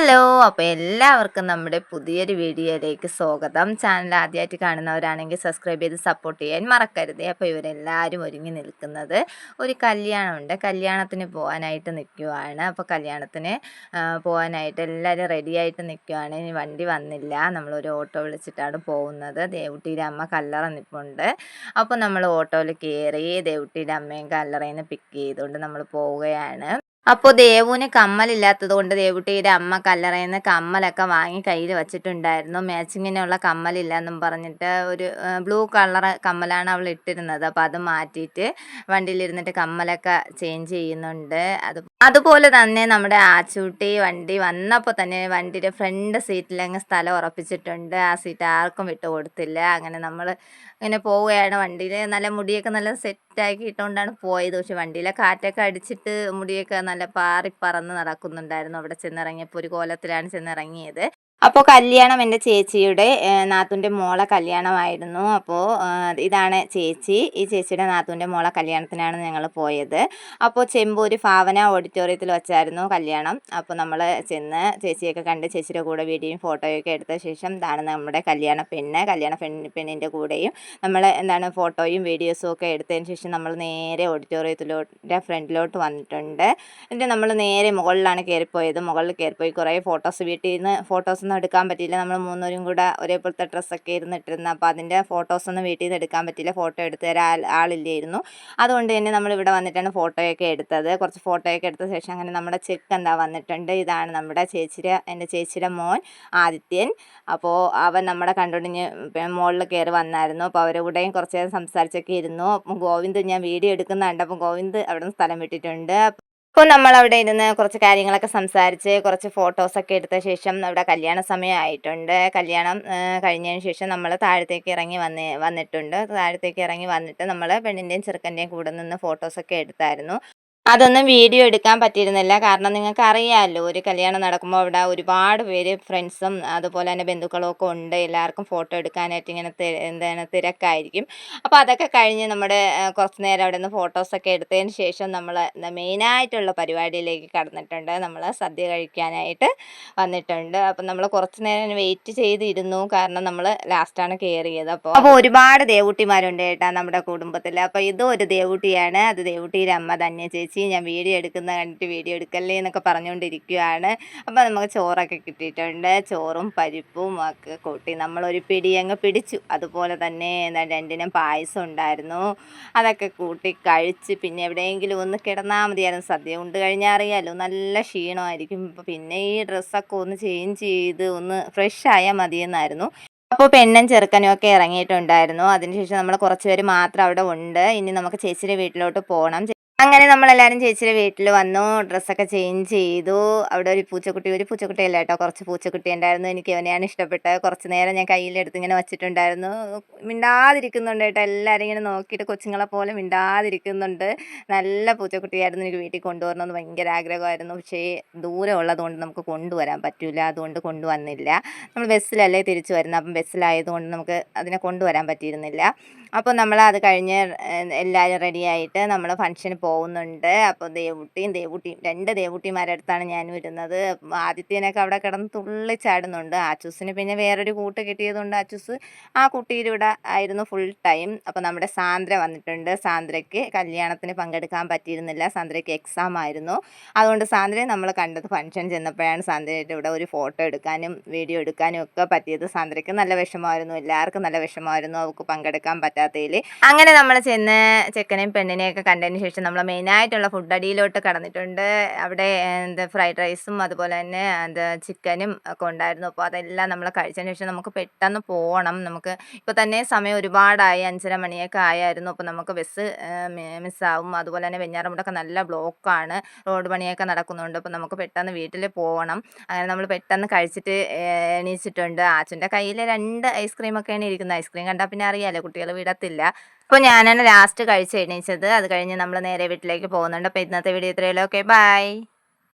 Hello അപ്പോൾ എല്ലാവർക്കും നമ്മുടെ പുതിയൊരു വീഡിയോയിലേക്ക് സ്വാഗതം. ചാനൽ ആദ്യമായിട്ട് കാണുന്നവരാണെങ്കിൽ സബ്സ്ക്രൈബ് ചെയ്ത് സപ്പോർട്ട് ചെയ്യാൻ മറക്കരുത്. അപ്പോൾ ഇവരെല്ലാവരും ഒരുങ്ങി നിൽക്കുന്നത് ഒരു കല്യാണമുണ്ട്. കല്യാണത്തിന് പോകാനായിട്ട് നിൽക്കുവാണ് അപ്പോൾ കല്യാണത്തിന് പോകാനായിട്ട് എല്ലാവരും റെഡിയായിട്ട് നിൽക്കുവാണ് ഇനി വണ്ടി വന്നില്ല. നമ്മളൊരു ഓട്ടോ വിളിച്ചിട്ടാണ് പോകുന്നത്. ദേവുട്ടിയുടെ അമ്മ കല്ലറ നിൽപ്പുണ്ട് അപ്പോൾ നമ്മൾ ഓട്ടോയിൽ കയറി ദേവുട്ടിയുടെ അമ്മയും കല്ലറയിൽ നിന്ന് പിക്ക് ചെയ്തുകൊണ്ട് നമ്മൾ പോവുകയാണ്. അപ്പോൾ ദേവുവിന് കമ്മലില്ലാത്തത് കൊണ്ട് ദേവുട്ടിയുടെ അമ്മ കല്ലറയിൽ കമ്മലൊക്കെ വാങ്ങി കയ്യിൽ വെച്ചിട്ടുണ്ടായിരുന്നു. മാച്ചിങ്ങിനുള്ള കമ്മലില്ല എന്നും പറഞ്ഞിട്ട് ഒരു ബ്ലൂ കളർ കമ്മലാണ് അവൾ ഇട്ടിരുന്നത്. അപ്പോൾ അത് മാറ്റിയിട്ട് വണ്ടിയിലിരുന്നിട്ട് കമ്മലൊക്കെ ചേഞ്ച് ചെയ്യുന്നുണ്ട്. അത് അതുപോലെ തന്നെ നമ്മുടെ ആച്ചൂട്ടി വണ്ടി വന്നപ്പോൾ തന്നെ വണ്ടിയുടെ ഫ്രണ്ട് സീറ്റിലങ്ങ് സ്ഥലം ഉറപ്പിച്ചിട്ടുണ്ട്. ആ സീറ്റ് ആർക്കും വിട്ടു കൊടുത്തില്ല അങ്ങനെ നമ്മൾ ഇങ്ങനെ പോവുകയാണ് വണ്ടിയിൽ നല്ല മുടിയൊക്കെ നല്ല സെറ്റാക്കി ഇട്ടുകൊണ്ടാണ് പോയത്. പക്ഷെ വണ്ടിയിലെ കാറ്റൊക്കെ അടിച്ചിട്ട് മുടിയൊക്കെ നല്ല പാറി പറന്ന് നടക്കുന്നുണ്ടായിരുന്നു. അവിടെ ചെന്നിറങ്ങിയപ്പോൾ ഒരു കോലത്തിലാണ് ചെന്നിറങ്ങിയത്. അപ്പോൾ കല്യാണം എന്റെ ചേച്ചിയുടെ നാത്തുന്റെ മോളെ കല്യാണമായിരുന്നു. അപ്പോൾ ഇതാണ് ചേച്ചി. ഈ ചേച്ചിയുടെ നാത്തുന്റെ മോളെ കല്യാണത്തിനാണ് ഞങ്ങൾ പോയത്. അപ്പോൾ ചെമ്പൂര് ഭാവന ഓഡിറ്റോറിയത്തിൽ വെച്ചായിരുന്നു കല്യാണം. അപ്പോൾ നമ്മൾ ചെന്ന് ചേച്ചിയൊക്കെ കണ്ട് ചേച്ചിയുടെ കൂടെ വീഡിയോയും ഫോട്ടോയൊക്കെ എടുത്ത ശേഷം ഇതാണ് നമ്മുടെ കല്യാണ പെണ്ണ്. കല്യാണ പെണ്ണ് പെണ്ണിന്റെ കൂടെയും നമ്മൾ എന്താണ് ഫോട്ടോയും വീഡിയോസും ഒക്കെ എടുത്തതിന് ശേഷം നമ്മൾ നേരെ ഓഡിറ്റോറിയത്തിലോട്ട് ഫ്രണ്ടിലോട്ട് വന്നിട്ടുണ്ട്. എന്നിട്ട് നമ്മൾ നേരെ മുകളിലാണ് കയറിപ്പോയത്. മുകളിൽ കയറിപ്പോയി കുറേ ഫോട്ടോസ് വീട്ടിൽ നിന്ന് ഫോട്ടോസ് ഒന്നും എടുക്കാൻ പറ്റിയില്ല. നമ്മൾ മൂന്നൂരും കൂടെ ഒരേപോലത്തെ ഡ്രസ്സൊക്കെ ഇരുന്നിട്ടിരുന്നത് അപ്പോൾ അതിന്റെ ഫോട്ടോസൊന്നും വീട്ടിൽ നിന്ന് എടുക്കാൻ പറ്റിയില്ല. ഫോട്ടോ എടുത്ത് തരാൻ ആളില്ലായിരുന്നു. അതുകൊണ്ട് തന്നെ നമ്മൾ ഇവിടെ വന്നിട്ടാണ് ഫോട്ടോയൊക്കെ എടുത്തത്. കുറച്ച് ഫോട്ടോയൊക്കെ എടുത്ത ശേഷം അങ്ങനെ നമ്മുടെ ചെക്ക് എന്താ വന്നിട്ടുണ്ട്. ഇതാണ് നമ്മുടെ ചേച്ചിയുടെ എന്റെ ചേച്ചിയുടെ മോൻ ആദിത്യൻ. അപ്പോൾ അവൻ നമ്മുടെ കണ്ടുകൊണ്ടിഞ്ഞ് മുകളിൽ കയറി വന്നായിരുന്നു. അപ്പോൾ അവരുടെ കൂടെയും കുറച്ച് നേരം സംസാരിച്ചൊക്കെ ഇരുന്നു. ഗോവിന്ദ് ഞാൻ വീഡിയോ എടുക്കുന്നുണ്ട് അപ്പം ഗോവിന്ദ് അവിടെ നിന്ന് സ്ഥലം വിട്ടിട്ടുണ്ട്. അപ്പോൾ നമ്മൾ അവിടെ ഇരുന്ന് കുറച്ച് കാര്യങ്ങളൊക്കെ സംസാരിച്ച് കുറച്ച് ഫോട്ടോസൊക്കെ എടുത്ത ശേഷം അവിടെ കല്യാണ സമയമായിട്ടുണ്ട്. കല്യാണം കഴിഞ്ഞതിന് ശേഷം നമ്മൾ താഴത്തേക്ക് ഇറങ്ങി വന്ന് വന്നിട്ടുണ്ട്. താഴത്തേക്ക് ഇറങ്ങി വന്നിട്ട് നമ്മൾ പെണ്ണിന്റെയും ചെറുക്കന്റെയും കൂടെ നിന്ന് ഫോട്ടോസൊക്കെ എടുത്തായിരുന്നു. അതൊന്നും വീഡിയോ എടുക്കാൻ പറ്റിയിരുന്നില്ല. കാരണം നിങ്ങൾക്ക് അറിയാമല്ലോ ഒരു കല്യാണം നടക്കുമ്പോൾ അവിടെ ഒരുപാട് പേര് ഫ്രണ്ട്സും അതുപോലെ തന്നെ ബന്ധുക്കളും ഒക്കെ ഉണ്ട്. എല്ലാവർക്കും ഫോട്ടോ എടുക്കാനായിട്ട് ഇങ്ങനെ എന്താണ് തിരക്കായിരിക്കും. അപ്പോൾ അതൊക്കെ കഴിഞ്ഞ് നമ്മുടെ കുറച്ച് നേരം അവിടെ നിന്ന് ഫോട്ടോസൊക്കെ എടുത്തതിന് ശേഷം നമ്മൾ മെയിനായിട്ടുള്ള പരിപാടിയിലേക്ക് കടന്നിട്ടുണ്ട്. നമ്മൾ സദ്യ കഴിക്കാനായിട്ട് വന്നിട്ടുണ്ട്. അപ്പം നമ്മൾ കുറച്ച് നേരം വെയിറ്റ് ചെയ്തിരുന്നു. കാരണം നമ്മൾ ലാസ്റ്റാണ് കയറിയത് അപ്പോൾ അപ്പോൾ ഒരുപാട് ദേവൂട്ടിമാരുണ്ട് കേട്ടോ നമ്മുടെ കുടുംബത്തിൽ അപ്പോൾ ഇതും ഒരു ദേവൂട്ടിയാണ്. അത് ദേവൂട്ടിയുടെ അമ്മ തന്നെ ചേച്ചി ചേച്ചി ഞാൻ വീഡിയോ എടുക്കുന്ന കണ്ടിട്ട് വീഡിയോ എടുക്കല്ലേ എന്നൊക്കെ പറഞ്ഞുകൊണ്ടിരിക്കുകയാണ് അപ്പോൾ നമുക്ക് ചോറൊക്കെ കിട്ടിയിട്ടുണ്ട്. ചോറും പരിപ്പും ഒക്കെ കൂട്ടി നമ്മളൊരു പിടി അങ്ങ് പിടിച്ചു. അതുപോലെ തന്നെ രണ്ടിനും പായസം ഉണ്ടായിരുന്നു. അതൊക്കെ കൂട്ടി കഴിച്ച് പിന്നെ എവിടെയെങ്കിലും ഒന്ന് കിടന്നാൽ മതിയായിരുന്നു. സദ്യ കൊണ്ട് കഴിഞ്ഞാൽ അറിയാമല്ലോ നല്ല ക്ഷീണമായിരിക്കും. പിന്നെ ഈ ഡ്രസ്സൊക്കെ ഒന്ന് ചേഞ്ച് ചെയ്ത് ഒന്ന് ഫ്രഷ് ആയാൽ മതിയെന്നായിരുന്നു. അപ്പോൾ പെണ്ണും ചെറുക്കനും ഒക്കെ ഇറങ്ങിയിട്ടുണ്ടായിരുന്നു. അതിനുശേഷം നമ്മൾ കുറച്ച് പേര് മാത്രം അവിടെ ഉണ്ട്. ഇനി നമുക്ക് ചേച്ചിയുടെ വീട്ടിലോട്ട് പോകണം അങ്ങനെ നമ്മളെല്ലാവരും ചേച്ചിയുടെ വീട്ടിൽ വന്നു ഡ്രസ്സൊക്കെ ചേഞ്ച് ചെയ്തു. അവിടെ ഒരു പൂച്ചക്കുട്ടി ഒരു പൂച്ചക്കുട്ടിയല്ല കേട്ടോ കുറച്ച് പൂച്ചക്കുട്ടി ഉണ്ടായിരുന്നു. എനിക്ക് അവനെയാണ് ഇഷ്ടപ്പെട്ടത്. കുറച്ച് നേരം ഞാൻ കയ്യിലെടുത്ത് ഇങ്ങനെ വച്ചിട്ടുണ്ടായിരുന്നു. മിണ്ടാതിരിക്കുന്നുണ്ട് കേട്ടോ. എല്ലാവരും ഇങ്ങനെ നോക്കിയിട്ട് കൊച്ചുങ്ങളെ പോലെ മിണ്ടാതിരിക്കുന്നുണ്ട്. നല്ല പൂച്ചക്കുട്ടിയായിരുന്നു എനിക്ക് വീട്ടിൽ കൊണ്ടുവരണമെന്ന് ഭയങ്കര ആഗ്രഹമായിരുന്നു. പക്ഷേ ദൂരെ ഉള്ളതുകൊണ്ട് നമുക്ക് കൊണ്ടുവരാൻ പറ്റില്ല അതുകൊണ്ട് കൊണ്ടുവന്നില്ല. നമ്മൾ ബസ്സിലല്ലേ തിരിച്ചു വരുന്നത്. അപ്പം ബസ്സിലായതുകൊണ്ട് നമുക്ക് അതിനെ കൊണ്ടുവരാൻ പറ്റിയിരുന്നില്ല. അപ്പോൾ നമ്മൾ അത് കഴിഞ്ഞ് എല്ലാവരും റെഡിയായിട്ട് നമ്മൾ ഫംഗ്ഷന് പോകുന്നുണ്ട്. അപ്പോൾ ദേവുട്ടിയും ദേവുട്ടിയും രണ്ട് ദേവുട്ടിമാരുടെ അടുത്താണ് ഞാൻ വരുന്നത്. ആദിത്യനൊക്കെ അവിടെ കിടന്ന് തുള്ളി ചാടുന്നുണ്ട്. ആച്ചൂസിന് പിന്നെ വേറൊരു കൂട്ട് കിട്ടിയതുകൊണ്ട് ആച്ചൂസ്. ആ കുട്ടിയിലൂടെ ആയിരുന്നു ഫുൾ ടൈം അപ്പോൾ നമ്മുടെ സാന്ദ്ര വന്നിട്ടുണ്ട്. സാന്ദ്രയ്ക്ക് കല്യാണത്തിന് പങ്കെടുക്കാൻ പറ്റിയിരുന്നില്ല. സാന്ദ്രയ്ക്ക് എക്സാം ആയിരുന്നു. അതുകൊണ്ട് സാന്ദ്രയെ നമ്മൾ കണ്ടത് ഫംഗ്ഷൻ ചെന്നപ്പോഴാണ് സാന്ദ്രയുടെ ഇവിടെ ഒരു ഫോട്ടോ എടുക്കാനും വീഡിയോ എടുക്കാനും ഒക്കെ പറ്റിയത്. സാന്ദ്രയ്ക്ക് നല്ല വിഷമമായിരുന്നു. എല്ലാവർക്കും നല്ല വിഷമമായിരുന്നു. അവൾക്ക് പങ്കെടുക്കാൻ പറ്റാത്തതിൽ അങ്ങനെ നമ്മൾ ചെന്ന് ചെക്കനെയും പെണ്ണിനെയും ഒക്കെ കണ്ടതിന് ശേഷം നമ്മൾ മെയിനായിട്ടുള്ള ഫുഡ് അടിയിലോട്ട് കടന്നിട്ടുണ്ട്. അവിടെ എന്താ ഫ്രൈഡ് റൈസും അതുപോലെ തന്നെ എന്താ ചിക്കനും ഒക്കെ ഉണ്ടായിരുന്നു. അപ്പോൾ അതെല്ലാം നമ്മൾ കഴിച്ചതിന് ശേഷം നമുക്ക് പെട്ടെന്ന് പോകണം നമുക്ക് ഇപ്പോൾ തന്നെ സമയം ഒരുപാടായി. അഞ്ചര മണിയൊക്കെ ആയായിരുന്നു. അപ്പോൾ നമുക്ക് ബസ് മിസ്സാവും അതുപോലെ തന്നെ വെഞ്ഞാറമുടൊക്കെ നല്ല ബ്ലോക്കാണ്. റോഡ് പണിയൊക്കെ നടക്കുന്നുണ്ട്. അപ്പോൾ നമുക്ക് പെട്ടെന്ന് വീട്ടിൽ പോകണം അങ്ങനെ നമ്മൾ പെട്ടെന്ന് കഴിച്ചിട്ട് എണീച്ചിട്ടുണ്ട്. ആച്ചുന്റെ കയ്യിൽ രണ്ട് ഐസ്ക്രീമൊക്കെയാണ് ഇരിക്കുന്നത്. ഐസ്ക്രീം കണ്ടാൽ പിന്നെ അറിയാമല്ലോ കുട്ടികൾ വിടത്തില്ല അപ്പോൾ ഞാനാണ് ലാസ്റ്റ് കഴിച്ച് എണീച്ചത്. അത് കഴിഞ്ഞ് നമ്മൾ നേരെ വീട്ടിലേക്ക് പോകുന്നുണ്ട്. അപ്പോൾ ഇന്നത്തെ വീഡിയോ ഇത്രയല്ലോ ഓക്കെ ബൈ